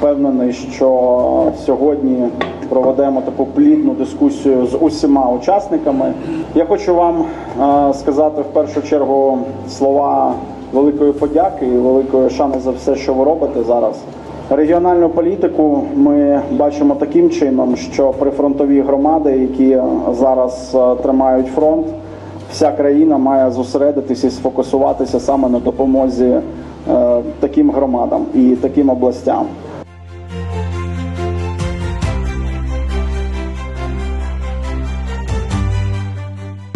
Впевнений, що сьогодні проведемо таку плідну дискусію з усіма учасниками. Я хочу вам е, сказати в першу чергу слова великої подяки і великої шани за все, що ви робите зараз. Регіональну політику ми бачимо таким чином, що прифронтові громади, які зараз е, тримають фронт, вся країна має зосередитися і сфокусуватися саме на допомозі е, таким громадам і таким областям.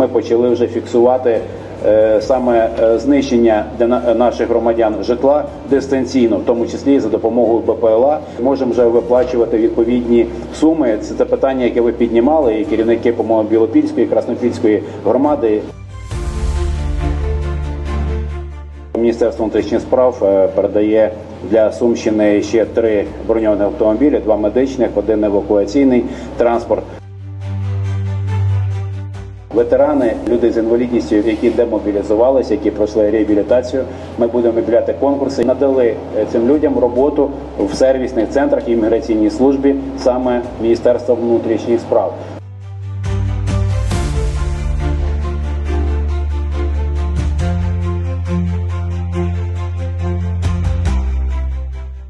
Ми почали вже фіксувати е, саме е, знищення для на- наших громадян житла дистанційно, в тому числі за допомогою БПЛА. Можемо вже виплачувати відповідні суми. Це те питання, яке ви піднімали, і керівники по-моєму, Білопільської, Краснопільської громади. Міністерство внутрішніх справ е, передає для Сумщини ще три броньовані автомобілі: два медичних, один евакуаційний транспорт. Ветерани, люди з інвалідністю, які демобілізувалися, які пройшли реабілітацію. Ми будемо об'являти конкурси. Надали е, цим людям роботу в сервісних центрах і імміграційній службі саме Міністерства внутрішніх справ.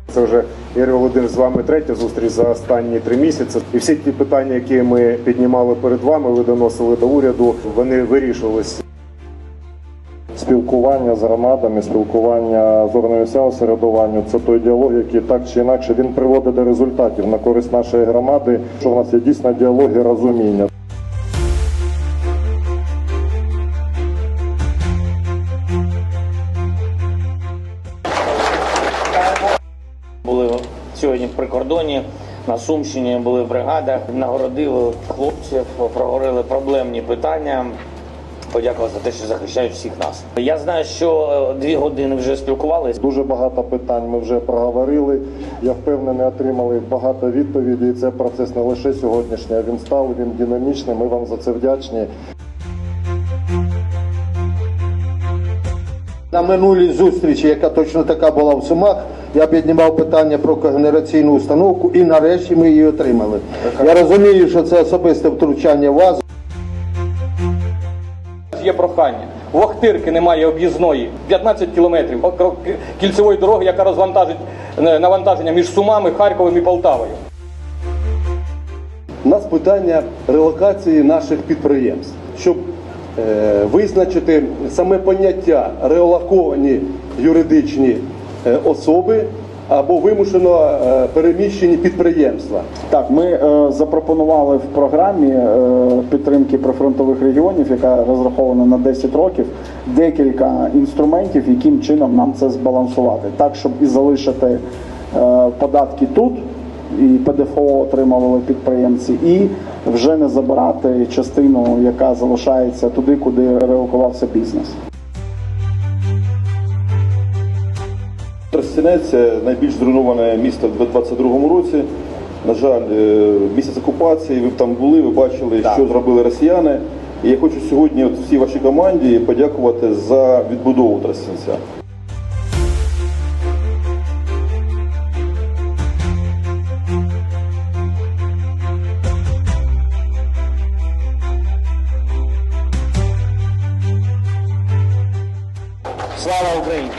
Це вже Ігор Володимирович, з вами третя зустріч за останні три місяці. І всі ті питання, які ми піднімали перед вами, ви доносили до уряду, вони вирішувалися. Спілкування з громадами, спілкування з органами середування це той діалог, який так чи інакше він приводить до результатів на користь нашої громади. Що в нас є дійсно діалог розуміння. Сьогодні в прикордоні, на Сумщині були в бригадах, нагородили хлопців, проговорили проблемні питання. Подякували за те, що захищають всіх нас. Я знаю, що е, дві години вже спілкувалися. Дуже багато питань ми вже проговорили. Я впевнений, отримали багато відповідей. Це процес не лише сьогоднішній, а він став, він динамічний. Ми вам за це вдячні. На минулій зустрічі, яка точно така була в Сумах, я піднімав питання про когенераційну установку і нарешті ми її отримали. Я розумію, що це особисте втручання в вас. Є прохання. У Охтирки немає об'їзної 15 кілометрів кільцевої дороги, яка розвантажить е, навантаження між Сумами, Харковом і Полтавою. У нас питання релокації наших підприємств, щоб визначити саме поняття релоковані юридичні е, особи або вимушено е, переміщені підприємства. Так, ми е, запропонували в програмі е, підтримки прифронтових регіонів, яка розрахована на 10 років, декілька інструментів, яким чином нам це збалансувати, так щоб і залишити е, податки тут, і ПДФО отримували підприємці, і вже не забирати частину, яка залишається туди, куди релокувався бізнес. Тростянець найбільш зруйноване місто в 2022 році. На жаль, е, місяць окупації, ви там були, ви бачили, що зробили росіяни. І я хочу сьогодні от всій вашій команді подякувати за відбудову Тростянця. fala alguém?